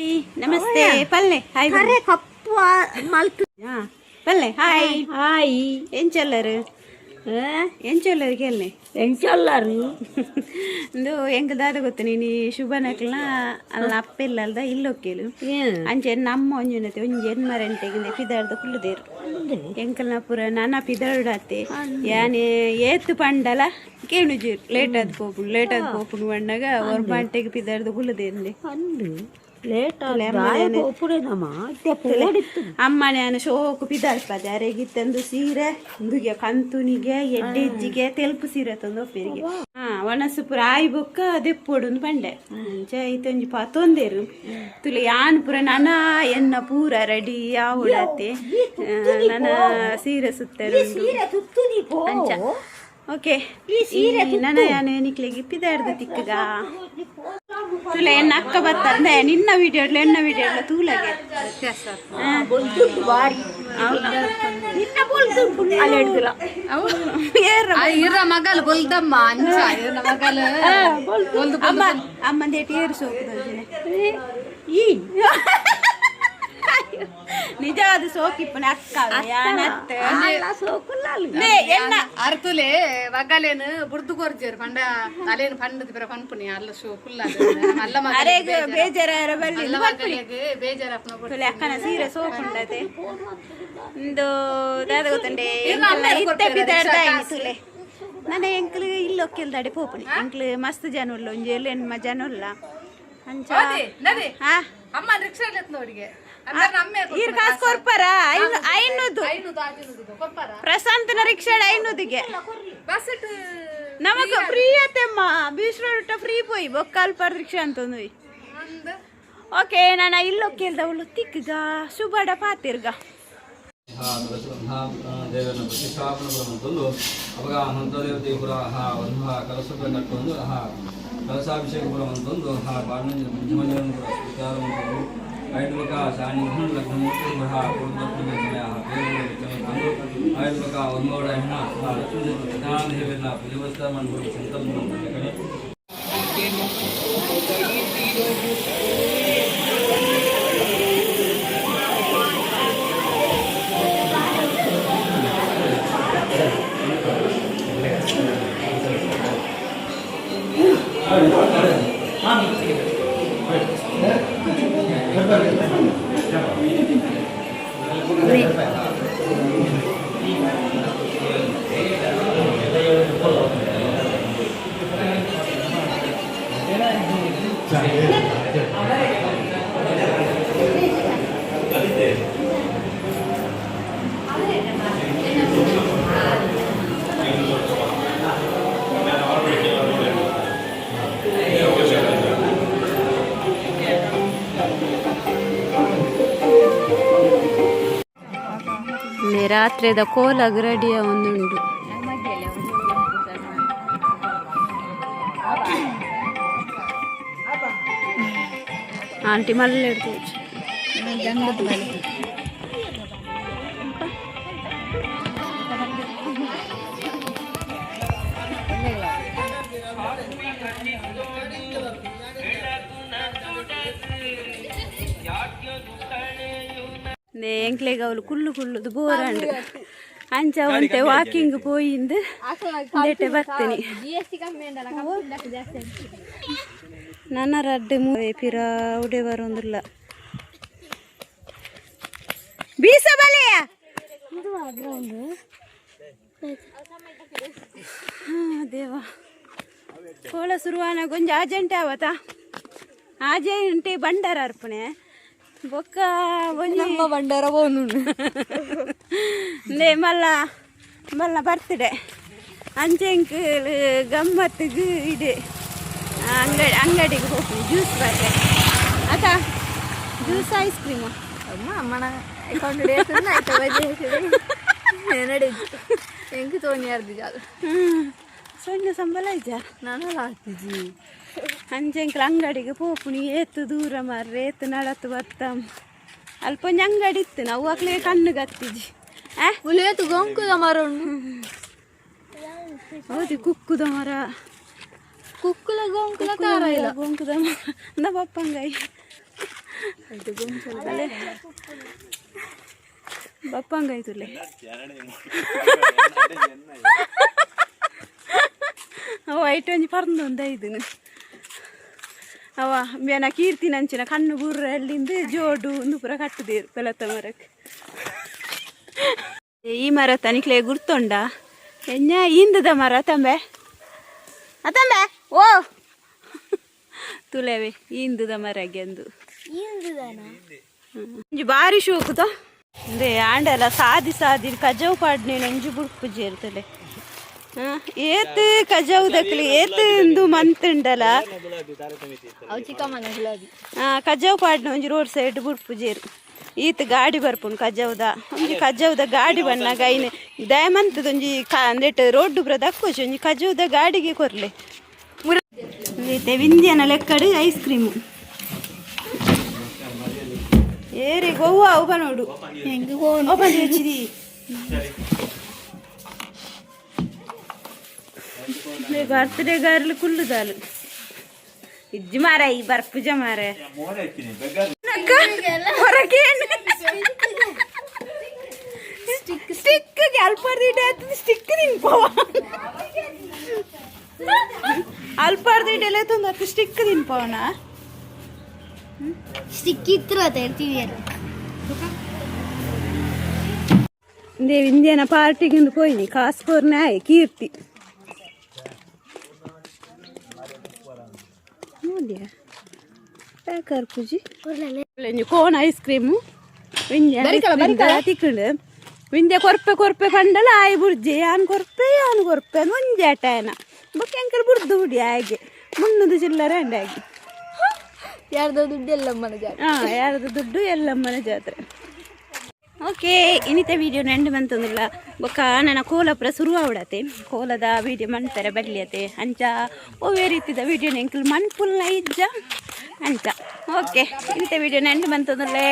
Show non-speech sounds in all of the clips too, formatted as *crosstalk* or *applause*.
Hi ನಮಸ್ತೆ ಪಲ್ಲೆ hi ಕರೆ ಕಪ್ಪು ಮಲ್ತು ಹಾ ಪಲ್ಲೆ ಹಾಯ್ ಹಾಯ್ ಎಂಚಲ್ಲರು ಎಂಚಲ್ಲರು ಕೇಳಿ ಎಂಚಲ್ಲರು ಇಂದು ಎಂಕ ದಾದ ಗೊತ್ತು ನೀನು ಶುಭ ನಕ್ಲ ಅಲ್ಲ ಅಪ್ಪಿಲ್ಲ ಅಲ್ದ ಇಲ್ಲೊಕ್ಕೇಲು ಅಂಚೆ ನಮ್ಮ ಒಂಜುನತೆ ಒಂಜಿ ಎನ್ಮರೆಂಟೆಗಿಂದ ಪಿದಾಡ್ದ ಕುಲ್ಲುದೇರು ಎಂಕಲ್ನ ಪೂರ ನನ್ನ ಪಿದಾಡತ್ತೆ ಯಾನೆ ಏತು ಪಂಡಲ? ಕೇಳುಜೀರು ಲೇಟ್ ಆದ್ ಪೋಪುಂಡು ಲೇಟ್ ಆದ್ ಪೋಪುಂಡು ಬಂಡಾಗ ಅವ್ರ ಬಾಂಟೆಗೆ ಪಿದಾಡ್ದ ಕುಲ್ಲುದೇರ್ಲಿ ಅಂದು ಲೇಟ್ ಒಪ್ಪುಡೇನಮ್ಮ? ಅಮ್ಮ ನಾನು ಶೋಕು ಪಿದಾಡ್ಪದೆ ಅರೆಗಿತ್ತಂದು ಸೀರೆ ಇಂದುಗೆ ಕಂತುನಿಗೆ ಎಡ್ಡೆಜ್ಜಿಗೆ ತೆಲ್ಪು ಸೀರೆ ತಂದು ಒಪ್ಪಿರಿಗೆ. ಹಾ ಒಣಸು ಪುರ ಆಯ್ ಬೊಕ್ಕ ದೆಪ್ಪೊಡು ಪಂಡೆ ಅಂಚ ಐತೊಂಜಿ ಪಾತೊಂದೇರು ತುಲಿ ಯಾನ್ ಪುರ ನನ ಎನ್ನ ಪೂರ ರೆಡಿ ಆವುಡತ್ತೆ ನನ ಸೀರೆ ಸುತ್ತರು ಅಂಚ. ಓಕೆ. ನನ್ನ ಯಾನು ನಿಕ್ಲಿಗೆ ಪಿದಾಡ್ದ ತಿಕ್ಕಗ ತುಲ ಎನ್ನ ಅಕ್ಕ ಬತ್ತಂದೆ ನಿನ್ನ ತೂಲಗೆ. ನಿನ್ನ ಬೋಲ್ದು ಅಲ್ಲಿ ಹಿಡ್ದಿಲ್ಲ. ಏರ ಇರ ಮಗಲು ಬೊಲ್ದಮ್ಮ ಅಂಚ ಮಗಲು. ಅಮ್ಮ ಅಮ್ಮಂದೇಟಿ ಈ. *laughs* ನಿಜವಾದ ಸೋಕಿಪ್ಪನ ಅಕ್ಕ. ಅರ್ತುಲೆ ವಗಲೇನು ಬುರ್ದು ಕೊರ್ಜೇರು ಪಂಡ ಅಲೇನು ಪಂಡದ ಬಿರ ಪನ್ಪುನಿ ಅಲ್ಲ ಶೋ ಫುಲ್ ಅಲ್ಲ ಮಗ ಅರೆಗ ಬೇಜಾರ ಅಲ್ಲ ಮಗಳಿಗೆ ಬೇಜಾರ ಅಪ್ಪನ ಅಕ್ಕನ ಸೀರೆ ಸೋಕುಂಡತೆ ಇಂದು ದಾದ ಗೊತ್ತಂಡೆ ಇತ್ತೆ ಬಿದ್ದಾಡ್ದ ತುಲೆ. ನನ್ನ ಎಂಕ್ಲು ಇಲ್ಲೊಕ್ಕೆಲ್ದಾಡೆ ಪೋಪುನಿ ಎಂಕ್ಲು ಮಸ್ತ್ ಜನ ಉಲ್ಲ ಒಂಜಿ ಎಲ್ಲ ಜನ ಉಲ್ಲ. ಅಂಚ ಹಾ? ಅಮ್ಮ ರಿಕ್ಷಾ ನೋಡಿಗೆ. ಕಾಸು ಕೊರ್ಪಾರ ಐನೂದು ಕೊಪ್ಪಾರ ಪ್ರಶಾಂತನ ರಿಕ್ಷಾಡ್ ಐನೂದಿಗೆ ನಮಗ ಫ್ರೀ ಆತೆಮ್ಮ ಬೀಸ್ರೋಟ ಫ್ರೀ ಪೋಯಿ ಬೊಕ್ಕಾಲ್ ಪರ್ ರಿಕ್ಷಾ ಅಂತಂದು ಓಕೆ ನಾನು ಇಲ್ಲೊಕ್ಕೆಲ್ದ ಅವಳು ತಿಕ್ಕಗ ಸುಬಡ ಪಾತಿರ್ಗ ದೇವರನ್ನ ಪ್ರತಿಷ್ಠಾಪನೆ ಅವಾಗ ಪುರ ಆ ಒಂದು ಆ ಕಟ್ಟೊಂದು ಆ ಕಲಸಾಭಿಷೇಕ ಪುರ ವಿಚಾರ आयुर्विकासानिधं लघुमूर्तिमहा पूर्वत्वमया आयुर्विका उन्मोडहिना लक्ष्मीदेवला पुजवस्तमन संतम Thank you. ರಾತ್ರಿದ ಕೋಲಾಗ ರೆಡಿಯ ಒಂದುಂಡು ಆಂಟಿ ಮಲ್ಲ ಇಡ್ತೀವಿ ಎಂಕ್ಲೆಗ್ ಅವಳು ಕುಳ್ಳು ಕುಳ್ಳುದು ಬೋರಂಡು ಅಂಚ ಒಂತೆ ವಾಕಿಂಗ್ ಪೋಯಿಂದು ದೇಟೆ ಬರ್ತೀನಿ. ನನ್ನ ರಡ್ಡೆ ಮೂವೆ ಪಿರ ಉಡೆ ಬರೋದಿಲ್ಲ. ಬೀಸ ಬಲೆಯ ದೇವ. ಕೋಳ ಶುರುವಾನ ಗೊಂಜ ಆಜೆಂಟೆ ಆವತ್ತ ಆಜೆಂಟೆ ಬಂಡಾರ ಅರ್ಪಣೆ. ಬೊಕ್ಕ ನಮ್ಮ ಬಂಡಾರ ಬೋನು ನೇ ಮಲ್ಲ ಮಲ್ಲ ಬರ್ತಿಡೆ. ಅಂಚೆಂಕ್ ಗಮ್ಮತ್ತಿಗೆ ಇದೆ. ಅಂಗಡಿ ಅಂಗಡಿಗೆ ಹೋಗಿ ಜ್ಯೂಸ್ ಬರ್ತೆ. ಆತ ಜ್ಯೂಸ್ ಐಸ್ ಕ್ರೀಮು. ಅಮ್ಮ ಅಮ್ಮನ ಅಕೌಂಟ್ ಆಯ್ತು ನಡೆಯಿತು ಹೆಂಗೆ ತೋನಿ ಅರ್ದಿಜ ಅದು? ಸೊನ್ನೆ ಸಂಬಳ ಇಜ್ಜ ನಾನು ಹಾಕ್ತಿದ್ದಿ. ಅಂಚೆಂಕ್ಲ ಅಂಗಡಿಗೆ ಪೋಪುನಿ ಏತು ದೂರ ಮಾರ್ರೆ ಏತು ನಡತ್ತು ಬತ್ತಂ ಅಲ್ಪೊಂಜಿ ಅಂಗಡಿ ಇತ್ತು ನಾವು ಅಕ್ಲೆ ಕಣ್ಣು ಗತ್ತಿಜಿ ಆ ಉಲೇತು ಗೊಂಕುದ ಮರ ಹೌದು ಕುಕ್ಕುದ ಮರ ಕುಕ್ಕುಲ ಗೊಂಕುಲ ಕಾರ ಇಲ್ಲ ಗೊಂಕುದ ಮರ ಅಂದ ಪಪ್ಪಂಗಾಯಿ ಅಲ್ಲೇ ಬಪ್ಪಂಗಾಯ್ತುಲೆ ಅವ ಐಟ್ ಒಂಜಿ ಪರ್ದು ಒಂದ ಇದನು ಅವ ಮೇನ ಕೀರ್ತಿ ನಂಚಿನ ಕಣ್ಣು ಬುರ್ರ ಅಲ್ಲಿಂದ ಜೋಡು ಒಂದು ಪುರ ಕಟ್ಟದೇರು ಪೆಲತ ಮರಕ್ಕೆ. ಈ ಮರ ತನಿಖೆ ಗುರ್ತೊಂಡ? ಎನ್ನ ಹಿಂದದ ಮರ ತಂಬೆ? ಅತಂಬೆ ಓ! ತುಲೆವೆ ಹಿಂದದ ಮರಗೆ ಅಂದು ಒಂಜಿ ಬಾರಿ ಶೋಕುದ ಅಂದೆ ಆಂಡೆಲ್ಲ ಸಾದಿ ಸಾದಿ ಕಜವು ಪಾಡ್ನೆ ಒಂಜಿ ಬುಡ್ಪು ಜೇರ್ತಲೆ. ಏತ್ ಕಜಾವ್ದಕ್ಲಿ ದಕ್ಲಿ ಏತ್ ಇಂದು ಮಂತ್ ಉಂಡಲ ಕಜಾವ್ ಪಾಡ್ನ ಒಂಜಿ ರೋಡ್ ಸೈಡ್ ಬುಡ್ಪು ಜೇರು ಈತ್ ಗಾಡಿ ಬರ್ಪುಂಡು ಕಜಾವ್ದ ಒಂಜಿ ಕಜಾವ್ದ ಗಾಡಿ ಬಣ್ಣಗ ಐನ್ ದಯಮಂತದ ಒಂಜಿ ನೆಟ್ ರೋಡ್ ಪುರ ದಕ್ಕೋಚು ಒಂಜಿ ಕಜಾವ್ದ ಗಾಡಿಗೆ ಕೊರ್ಲೆ. ಮುರತೆ ವಿಂದ್ಯನ ಲೆಕ್ಕಡು ಐಸ್ ಕ್ರೀಮ್. ಏರಿ ಗೋವಾ ಉಪ ನೋಡು. ಹೆಂಗೆ ಓಪನ್ ಹೆಚ್ಚಿದಿ. ಬರ್ತ್ಡೇ ಗಾರ್ಲು ಕುಲ್ಲುದಾಲು ಇಜ್ಜಿ ಮಾರ ಈ ಬರ್ಪುಜ ಮಾರ ಸ್ಟಿಕ್ ಅಲ್ಪಾರ್ದಿಡೆ ಆಯ್ತದ ಸ್ಟಿಕ್ ತಿನ್ಪವ ಅಲ್ಪಾರ್ದಿಡೆ ಎಲ್ಲ ತೊಂದು ಸ್ಟಿಕ್ ತಿನ್ಪವನ ಸಿಕ್ಕಿತ್ರ ತರ್ತೀವಿ ಅದು ದೇವ್ ಇಂದಿಯನ ಪಾರ್ಟಿಗಿಂದು ಪೋಯ್ನಿ ಕಾಸ್ಕೋರ್ನೆ ಆಯ್ ಕೀರ್ತಿ ನೋಡಿಯಾ ಪ್ಯಾಕರ್ ಪೂಜಿ ಒಂಜಿ ಕೋನ್ ಐಸ್ ಕ್ರೀಮು ತಿಕ್ಕಂಡು ವಿಂದ್ಯ ಕೊರ್ಪೆ ಕೊರ್ಪೆ ಪಂಡಲ ಆಯ್ ಬುರ್ಜಿ ಆನ್ ಕೊರ್ಪೆ ಆನ್ ಕೊರ್ಪೆ ಒಂಜಿ ಆಟಾಯನ ಬೊಕ್ಕ ಎಂಕಲ್ ಬುಡ್ದು ಬಿಡಿ ಹಾಗೆ ಮುನ್ನೂರು ಚಿಲ್ಲರೆ ಅಂಡಾಗಿ ಯಾರ್ದೋ ದುಡ್ಡೆಲ್ಲ ಮನೆ ಜಾತ್ರೆ. ಹಾಂ ಯಾರದು ದುಡ್ಡು ಎಲ್ಲಮ್ಮನ ಜಾತ್ರೆ. ಓಕೆ, ಇನ್ನಿತ ವಿಡಿಯೋ ನೆಂಡು ಬಂತಂದಿಲ್ಲ ಬೊಕ್ಕ ನನ್ನ ಕೋಲಪುರ ಶುರು ಆವಡತೆ ಕೋಲದ ವಿಡಿಯೋ ಮಣ್ತಾರೆ ಬಡ್ಲಿಯತೆ ಅಂಚ. ಓವೇ ರೀತಿದ ವಿಡಿಯೋ ನೆಂಕಲ್ ಮಣ್ಪುಲ್ನ ಇಜ್ಜ, ಅಂಚ. ಓಕೆ, ಇನ್ನಿತ ವಿಡಿಯೋ ನೆಂಡು ಬಂತಂದಿಲ್ಲೇ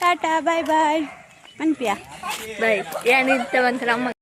ಟಾಟಾ ಬಾಯ್ ಬಾಯ್ ಮನ್ಪಿಯಾ? ಬೈ ಏನಿರ್ತವಂತ ನಮ್ಮ